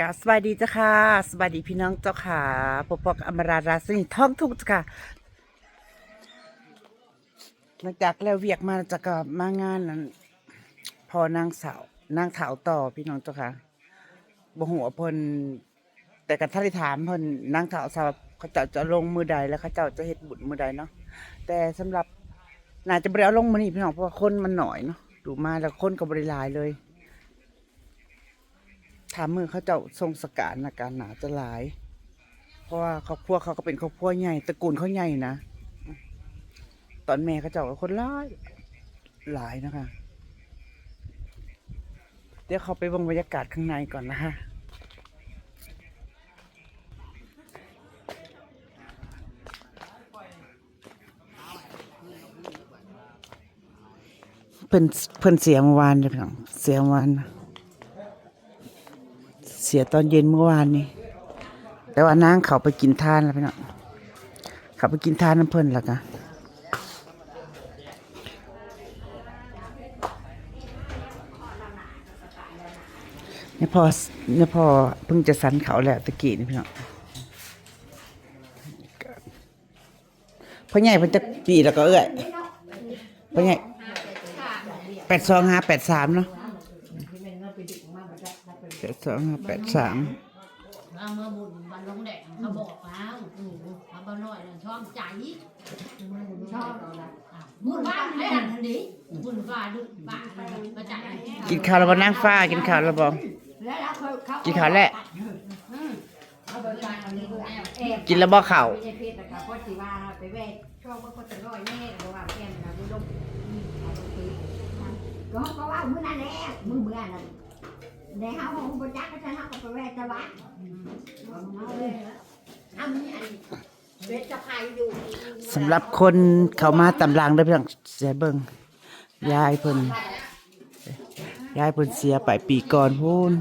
กาสวัสดีจ้าค่ะสวัสดีพี่น้องเจ้าค่ะปกปอกบอมราราสนิทท้องทุกข์จ้าค่ะหลังจากแล้วเวียกมาจะกับมางานนั้น พอนางสาวนางเถาต่อพี่น้องเจ้าค่ะบ่หัวพนแต่กันท่านได้ถามพนนางถาสาวเขาเจ้าจะลงมือใดแล้วเขาเจ้าจะเฮ็ดบุญมือใดเนาะแต่สำหรับน่าจะได้เอาลงมือนี้พี่น้องเพราะว่าคนมันหน่อยเนาะดูมาแล้วคนก็บ่ได้หลายเลย ถามมือเขาเจ้าทรงสการนะการหนาจะหลาย เพราะว่าครอบครัวเขาก็เป็นครอบครัวใหญ่ตระกูลเขาใหญ่นะตอนแม่เขาเจ้าก็คนหลายหลายนะคะ เดี๋ยวเขาไปเบงบรรยากาศข้างในก่อนนะคะเพิ่นเพิ่นเสียเมื่อวานเลยพี่น้องเสียเมื่อวานนะ เสียตอนเย็นเมื่อวานนี้ แต่ว่านางเขาไปกินทานแล้วพี่น้องเขาไปกินทานน้ำเพิ่นแล้วกันเนี่ยพอเนี่ยพอเพิ่งจะสันเขาแล้วตะกี้นี่พี่น้องพ่อใหญ่เพิ่นจะปีแล้วก็เอ้อยพ่อใหญ่แปดสองห้าแปดสามเนาะ แปดสองห้าแปดสามเอามาบุญบันลงแดงเขาบอกแล้วอืมเอาบ่น้อยน่ะชอบใจชอบอะบุญบ้านให้อันทันดีบุญบ้านดุบ้านมาจ่ายกินข้าวแล้วบ่นั่งฟ้ากินข้าวแล้วบ่แล้วเขาเขากินข้าวแล้วเอาไปจ่ายอันนี้แล้วแอบกินแล้วบ่ข้าวไม่ใช่เพศนะคะเพราะสิว่าไปแวะช่วงว่าเขาจะร้อยแม่เพราะว่าแก้มนะบุญลงอืมเอาไปก็ก็ว่ามื้อนั้นแหละมื้อเมื่อนั้น ในเฮาของบ่จักก็จะเฮาก็ไปแวะตะวัดเอาเลยเอามีอันสำหรับคนเขามาตำรางได้เพียงเสียเบิงยายเพิ่นยายเพิ่นเสียไปปีก่อนพูน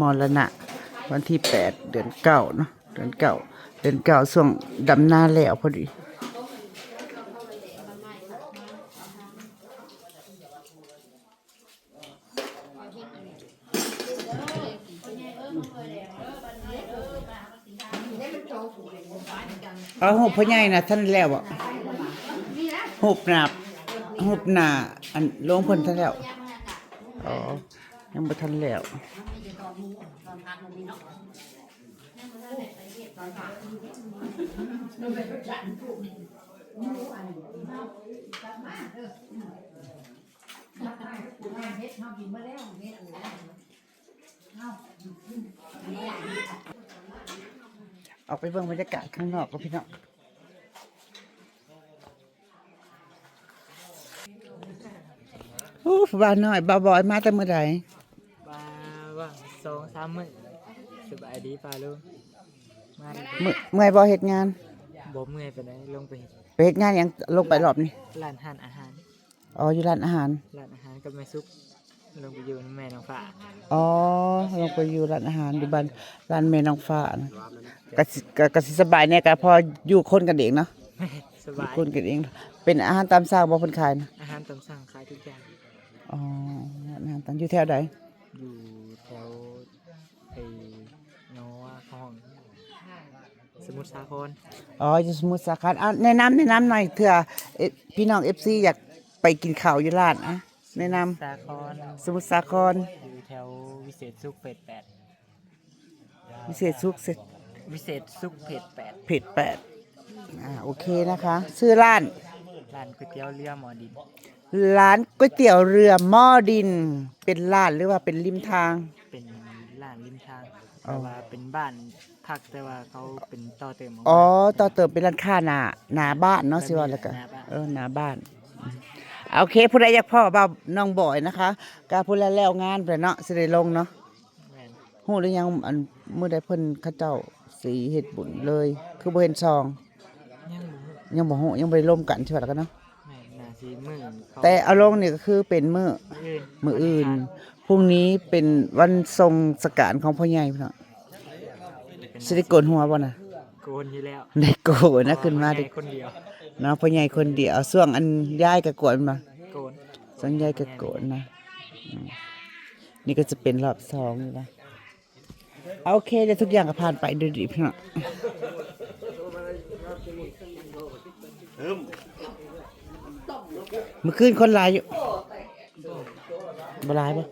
มรณะ วันที่แปดเดือนเก้าเนาะเดือนเก้าเดือนเก้าช่วงดำหน้าแล้วพอดี เอาหุบพ่อใหญ่นะท่านแล้วอะหุบหนาหุบหนาอันลงเพิ่นท่านแล้วอ๋อยังบ่ทันแล้ว ออกไปเบิ่งบรรยากาศข้างนอกก็พี่น้องโอ้บ้านน้อยบ่าวบอยมาแต่เมื่อไหร่มาว่าสองสามมื้อสบายดีป่าลุงมาดิเมื่อเมื่อยบ่เฮ็ดงานบ่เมื่อยไปไหนลงไปไปเฮ็ดงานหยังลงไปรอบนี้ร้านทานอาหาร อ๋ออยู่ร้านอาหารร้านอาหารกับแม่ซุป ลงไปอยู่นำแม่น้องฟ้าอ๋อลงไปอยู่ร้านอาหารอยู่บ้านร้านแม่น้องฟ้านะกะสิกะกะสิสบายเนี่ยกะพออยู่คนกันเองเนาะสอยู่บายคนกันเอง เป็นอาหารตามสั่งบ่เพิ่นขายนะอาหารตามสั่งขายทุกอย่างอ๋ออาหารตามอยู่แถวใดอยู่แถวไอ้นอว่าห้อง สมุทรสาครอ๋ออยู่สมุทรสาครอะแนะนำแนะนำหน่อยเถื่อเอ๊ะพี่น้อง FC อยากไปกินข้าวอยู่ร้านอะ แนะนำสาครสมุทรสาครอยู่แถววิเศษสุขเฟสแปดพิเศษสุขเสร็จวิเศษสุขเพจแปดเพจแปดอ่าโอเคนะคะ ชื่อร้าน ร้านก๋วยเตี๋ยวเรือหมอดินร้านก๋วยเตี๋ยวเรือหม้อดิน เป็นร้านหรือว่าเป็นริมทาง เป็นร้านริมทางอ๋อแต่ว่าเป็นบ้านพักแต่ว่าเขาเป็นต่อเติมออกมาอ๋อต่อเติมเป็นร้านค้าหน้าหน้าบ้านเนาะสิว่าแล้วก็หน้าบ้านเออหน้าบ้านอืม โอเคผู้ใดอยากพ่อบ่าวน้องบอยนะคะกาพูดแล้วแล้วงานไปเนาะสิได้ลงเนาะแม่นฮู้หรือยังอันมื้อใดเพิ่นเขาเจ้าสีเฮ็ดบุญเลย คือบ่เห็นซอง ยังบ่ฮู้ยังบ่ฮู้ยังบ่ได้ร่วมกันใช่ป่ะแล้วกันเนาะแม่นน่าสิมื้อเขาแต่เอาลงนี่ก็คือเป็นมื้อมื้ออื่นมื้ออื่นพรุ่งนี้เป็นวันทรงสการของพ่อใหญ่พี่เนาะเป็นสิได้โกนหัวบ่น่ะโกนอยู่แล้วได้โกนนะขึ้นมาได้แค่คนเดียว น้องพ่อใหญ่คนเดียวส่วงอันยายกะโกนมาโกนส่วงยายกะโกนนะอืมนี่ก็จะเป็นรอบสองนะโอเคเดี๋ยวทุกอย่างก็ผ่านไปด้วยดีพี่น้องเมื่อคืนคนหลายอยู่บ่หลายปะ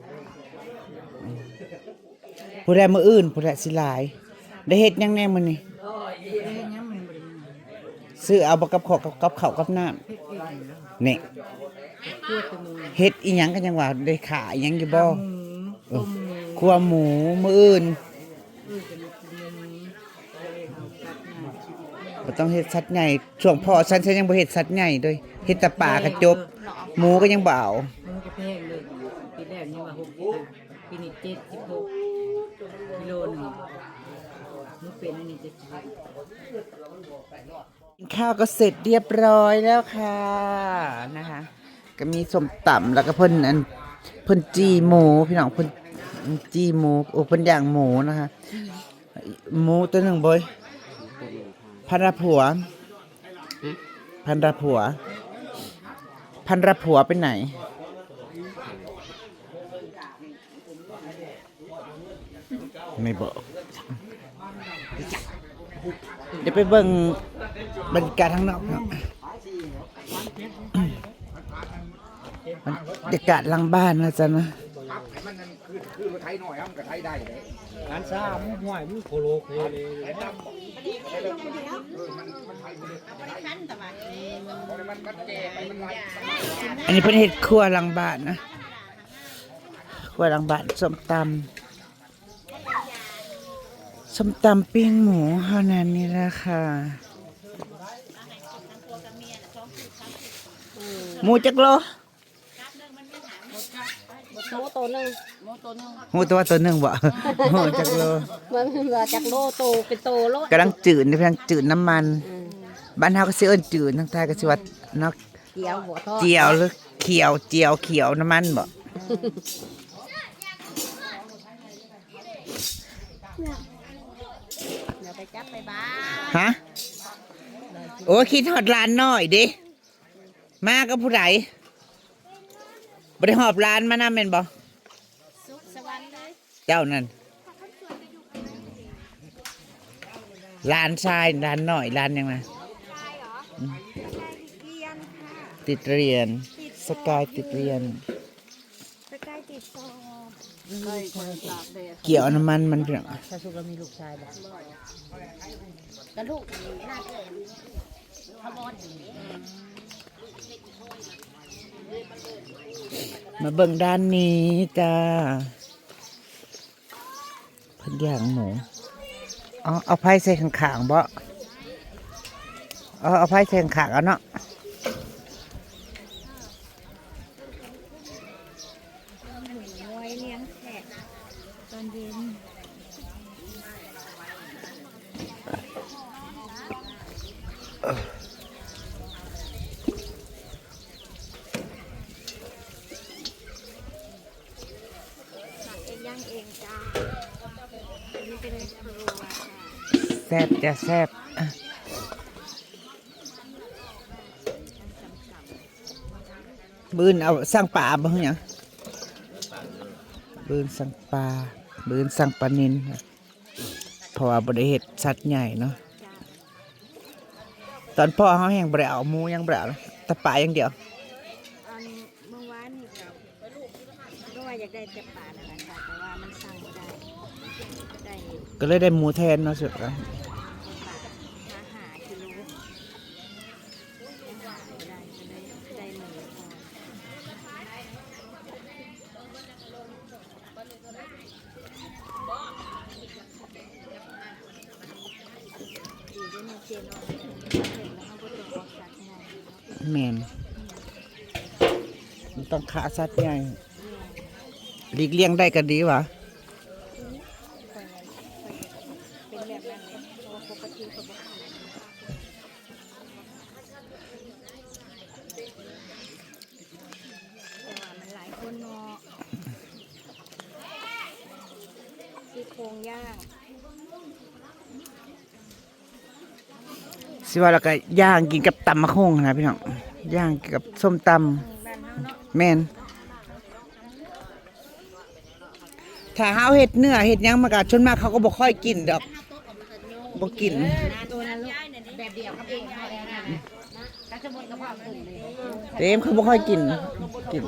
อืมผู้ใดมืออื่นผู้ใดสิหลาย ได้เฮ็ดหยังแน่มื้อนี้ ซื้อเอาบ่กับข้าวกับกับข้าวกับน้ำนี่เฮ็ดอีหยังกันยังว่าได้ขายหยังอยู่บ่เออครัวหมูมื้ออื่นบ่ต้องเฮ็ดสัตว์ใหญ่ช่วงพ่อฉันฉันยังบ่เฮ็ดสัตว์ใหญ่เด้วยเฮ็ดแต่ปลากระจบ หมูก็ยังบ่เอามันก็แพงเลยปีแรกนี่ว่าหกปีนี้เจ็ดสิบหกกิโลหนึ่งมันเป็นอันนี้จะสิบกิน ข้าวก็เสร็จเรียบร้อยแล้วค่ะนะคะ ก็มีสมตำแล้วก็เพิ่นอันเพิ่นจีหมูพี่น้องเพิ่นจีหมูโอ้เพิ่นย่างหมูนะคะหมูตัวหนึ่งบอยพันระผัว พันระผัว พันระผัวไปไหนไม่บอกเดี๋ยวไปเบิ่ง บรรยากาศข้างนอกเนาะบรรยากาศหลังบ้านนะจ๊ะนะร้านซ่ามุ้งห่วยมุ้งโคโลโคเลยอันนี้เป็นเห็ดครัวหลังบ้านนะครัวหลังบ้านส้มตำส้มตำปิ้งหมูเท่านั้นนี่แหละค่ะ หมูจักโลโมโตหนึ่งหมูตัวตัวหนึ่งบ่หมูจักโลมันมาจากโลโตเป็นโตโลกำลังจืดนี่กำลังจืดน้ำมันบ้านเฮาก็สิเอิ้นจืดทางไทยก็สิว่าเนาะเกี่ยวหัวทอดเจียวหรือเขียวเจียวเขียวน้ำมันบ่เดี๋ยวไปจับไปบ้านฮะโอ้คิดฮอดร้านน้อยเดิ มากับผู้ใดบ่ได้หอบร้านมานำแม่นบ่สุขสวรรค์เลยเจ้านั่นร้านชายร้านน้อยร้านยังไงอืมติดเรียน สกายติดเรียนไปใกล้ติดซอเกี่ยวน้ำมันมันเพียงถ้าสุกเรามีลูกชายแบบกระดูกหน้าเกินขบอน มาเบิ่งด้านนี้จ้าพันย่างหมูเอาเอาไผ่ใส่ข้างๆบ่เอาเอาไผ่ใส่ข้างๆเอาเนาะเลี้ยงแขกตอนเย็นเองย่างเองจ้าอันนี้เป็นครัวค่ะ แซ่บจะแซ่บอะบืนเอาสั่งปลาบ่เฮียบืนสั่งปลาบืนสั่งปลานินเพราะว่าบริเฮ็ดสัตว์ใหญ่เนาะตอนพ่อเขาแห้งบริเอาหมูยังบริเอาแต่ปลาอย่างเดียวอันเมื่อวานนี่ครับก็ว่าอยากได้แต่ป่านั่นแหละค่ะแต่ว่ามันสั่งไม่ได้ได้ก็เลยได้หมูแทนเนาะสุดละ ป่าหาหากิโลได้ก็ได้ได้หมูก่อนดีด้วยนะเจนเนาะเห็นแล้วเขาก็จะออกสัตว์ไง แมนมัน ต้องขาสัตว์ใหญ่หลีกเลี่ยงได้ก็ดีวะเป็นแบบนั้นเลยเพราะว่าปกติเขาบอกขายแต่ว่ามันหลายคนเนาะซี่โครงย่างสิว่าแล้วก็ย่างกินกับตำมะฮงนะพี่น้องย่างกับส้มตำ แม่นถ้าเฮาเฮ็ดเนื้อเฮ็ดหยังมันก็ชนมากเขาก็บ่ค่อยกินดอกบ่กิน ตัวนั้นลูกแบบเดียวกับเองเขาแล้วนะก็จะหมดกระเพาะขึ้นเลยเต็มเขาบ่ค่อยกิน กิน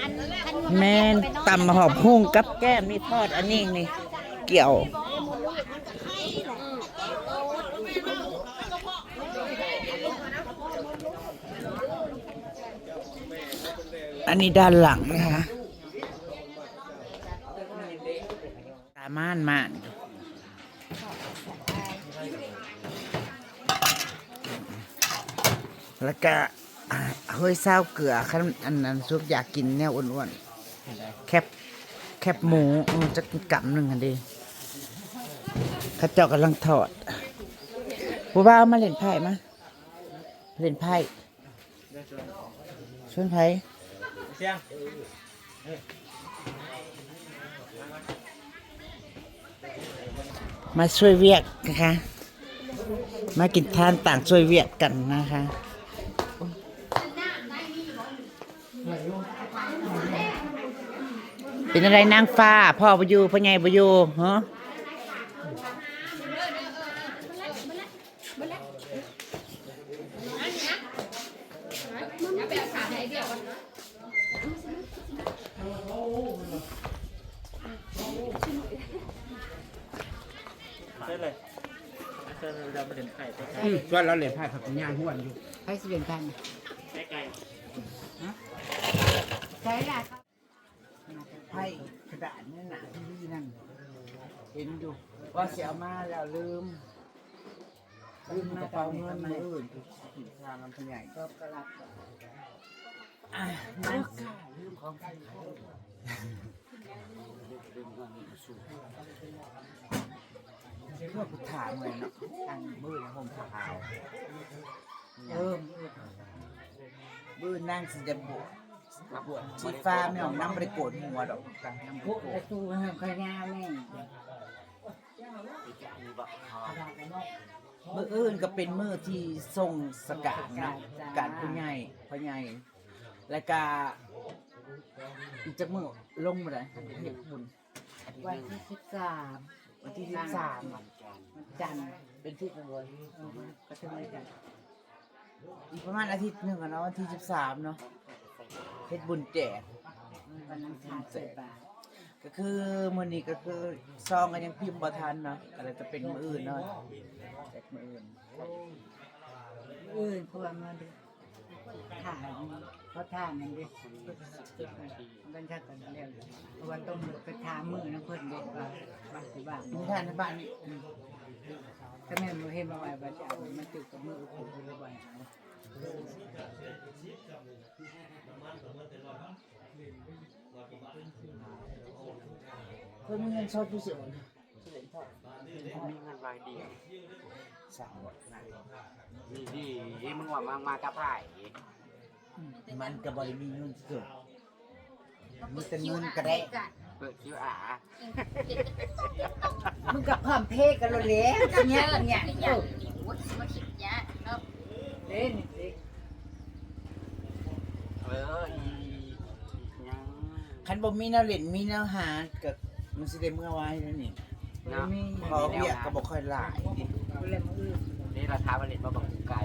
อันอันแม่นตำหอบหุ้งกับแก้มนี่ทอดอันนี้นี่ เกี่ยว อันนี้ด้านหลังนะคะตาม่านม่านแล้วก็อ่าเฮ้ยเศร้าเกลือคันอันนั้นซุปอยากกินแนวอ้วนๆแคบแคบหมูจะกินกำหนึ่งอันดีข้าเจ้ากำลังทอดบัวบ้ามาเล่นไพ่มาเล่นไพ่ชวนไพ่ สียงมาช่วยเวียกนะคะ มากินทานต่างช่วยเวียกกันนะคะเป็นอะไรนางฟ้า พ่อบอยู่พ่อใหญ่บอยู่ฮะ เส้นเลยเส้น เราไปเดินไข่ไปไข่ช่วยเราเหรียญไพ่ผักย่างห้วนอยู่ให้สิเป็นพันไก่ไก่ใช่ละไพ่กระดาษนี่หนาที่นี่นั่น เห็นอยู่ว่าเสียมาแล้วลืมลืมกระเป๋าเงินมืออื่นทางมันเป็นใหญ่ก็กระลับอะนั่นลืมของเพื่อกูถามเลยเนาะทางมือนะผมถามเริ่มมือนั่งสิจะบวชบวชชีฟ้าไม่ออกน้ำบริโกรธหัวดอกน้ำบริโกรประตูห้ามขยาแม่มืออื่นก็เป็นมือที่ทรงสกัดนะการผู้ใหญ่ผู้ใหญ่แล้วก็อีกจากมือลงมาเลยเฮ็ดบุญวันที่สิบสาม วันที่สิบสามวันจันทร์เป็นที่กังวลเออก็จะไม่กันอีกประมาณอาทิตย์หนึ่งอะเนาะวันที่สิบสามเนาะเฮ็ดบุญแจกวันนั้นขาดเศษบาทก็คือมื้อนี้ก็คือซองก็ยังพิมพ์บ่ทันเนาะก็เลยจะเป็นมื้ออื่นเนาะแจกมื้ออื่นอื่นเพราะว่ามัน ถ่ายเขาะถ่ายมันดิมันชักกันแล้วเพราะว่าต้องไปถามมือนะเพิ่อนเด็กว่าบ้านสิบ้านมีทานในบ้านนี่ถ้าแม่มาเห็นมาไว้บ้านจะเอามันติดกับมือคุณไปไว้เอาเพิ่อนมีเงินสดอยู่สิโอนมีเงินรายเดียวสามร้อยนะมีที่ มึงว่ามามากับไผ่มันก็บ่ได้มีเงินสดมีแต่เงินกระแดะเปิดคิวอามึงกับพร้อมเพกกันแล้วเนี่ยเนี่ยเนี่ยเออเล่นสิเอออียังคันบ่มีแนวเล่นมีแนวหาก็มันสิได้เมื่อไว้แล้วนี่เนาะพอเวียกก็บ่ค่อยหลายนี่กูเล่นมืออื่นนี่เราท้าผลิตมาบักไก่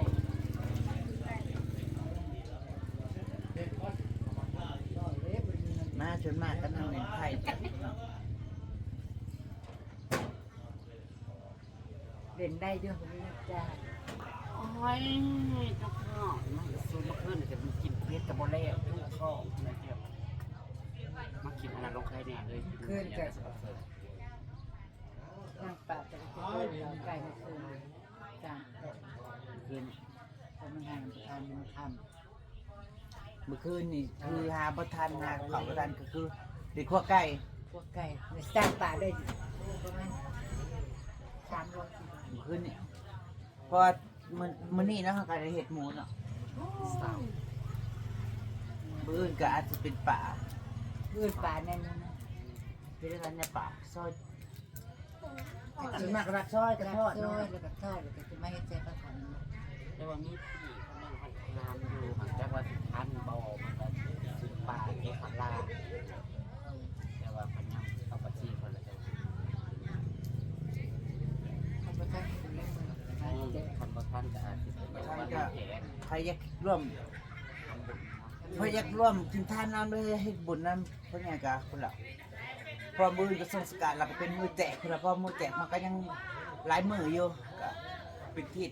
มาจนมากก็นั่งเล่นไพ่เนาะเล่นได้ด้วยผมไม่จ้าโอ้ยเจ้าพ่อมาซูมาขึ้นจะมันกินเพชรกับโบเล่ทุกข้อนะครับมากินอันนั้นลงใครเนี่ยเลยนั่งปากจะไปเล่นเราไก่มาคืนจ้าคืนเพราะมันห่างทำมันทำ เมื่อคืนนี่คือหาบ่ทันหาเขาบ่ทันก็คือเด็กขัวไก่ำพวกไก่ในสร้างป่าได้ประมาณสามร้อยเมื่อคืนนี่เพราะว่ามื้อมื้อนี้เนาะเขาก็ได้เฮ็ดหมูเนาะมื้ออื่นก็อาจจะเป็นป่าพืชป่าแน่นนะเป็นอะไรในป่าซอยส่วนมากก็รักซอยกระทอดซอเนาะยแล้วก็ทอดแล้วก็จะมาเฮ็ดใจประกัน แต่ว่ามีพี่คนนึงเขาทานอยู่หันจากว่าสิทันบ่มันก็สุด ป่าเก็บผักลาแต่ว่าเพันยังเอาปัจจีคนละเจ้าเขาบ่ทันเป็นเรื่องมืออืมคันบ่ทันก็อาจสิเป็นวันแผนใครอยากร่วมทำบุญเนาะใครอยากร่วมถึงท่านน้ำเลยให้บุญน้ำเพราะไงกะคนละพอมือจะส่งสกัดเราก็เป็นมือแจกคนละพอมือแจกมันก็ยังหลายมืออยู่ก็เป็นทิศ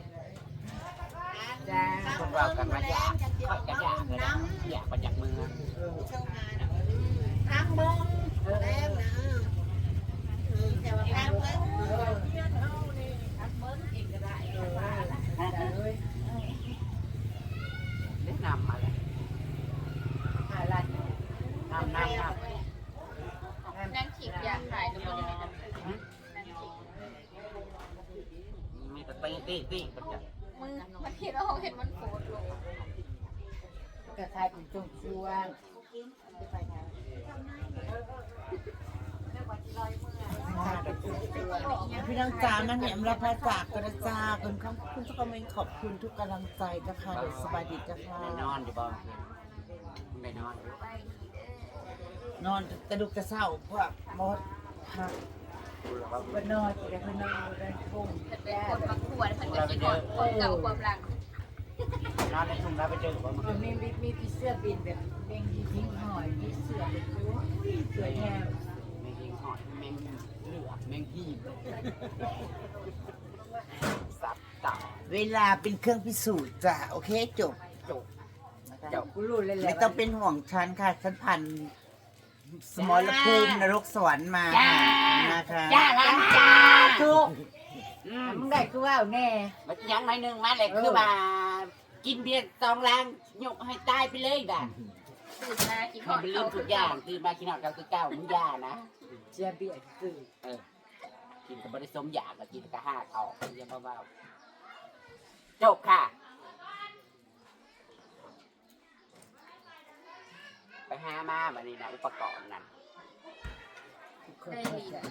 จ้าคนเรากันมาอยากค่อยกันอยากเลยนะอยากประหยัดมือทางบงแล้วนะแต่ว่าทางเบิ้งทางเบิ้งเองก็ได้จ้าเลยแนะนำมาเลยหาลัดน้ำน้ำน้นั่งขีดยาขายหรือว่าจะไม่ทำำนั่งขีดมีแต่ตีตีตีประหยัดมึ งมันคิดว่าเขาเห็นมันโคตรลงกระทายเป็นจุ่มช่วงพี่น้องจ๋านั่งแหนมรับพระจากกระจาคุณขอบคุณทุกคอมเมนต์ขอบคุณทุกกำลังใจนะคะเดี๋ยวสบายดีจ้ะค่ะได้นอนอยู่บ้างได้นอนอยู่นอนกระดุกกระเศร้าพวกมดค่ะ บนนอนจะได้บนนอนบนทุ่งจะเป็นคนมาขวดมันก็คิดว่าคนเก่าความหลังนอนในทุ่งนาไปเจอกับมันมันมีมีมีผีเสื้อบินแบบเด้งทิ้งหอยมีเสือเป็นตัวสวยงามแมงยิงหอยแมงเหลือกแมงฮีสับต่าเวลาเป็นเครื่องพิสูจน์จ้ะโอเคจบจบเจ้ากูรู้เลยแหละไม่ต้องเป็นห่วงฉันค่ะฉันผ่าน สมรภูมินรกสวรรค์มานะคะจ้าล้างจ้าทุกอืมมึงได้กูว่าแน่มันยังหน่อยหนึงมาเลยคือมากินเบียร์สองล้างยกให้ตายไปเลยด่ะตื่นมากินหมัอนดเป็นเขาเรื่องทุกอย่างตื่นมากินหอดเก้าคือเก้ามึงย่านะเจียเบียดคือเออกินกับบริสมอยากกับกินกับห้าเขาเยี่ยมเบาๆจบค่ะ ไปหามาบันนี้นะอุปกรณ์นั่น ได้ดีนะ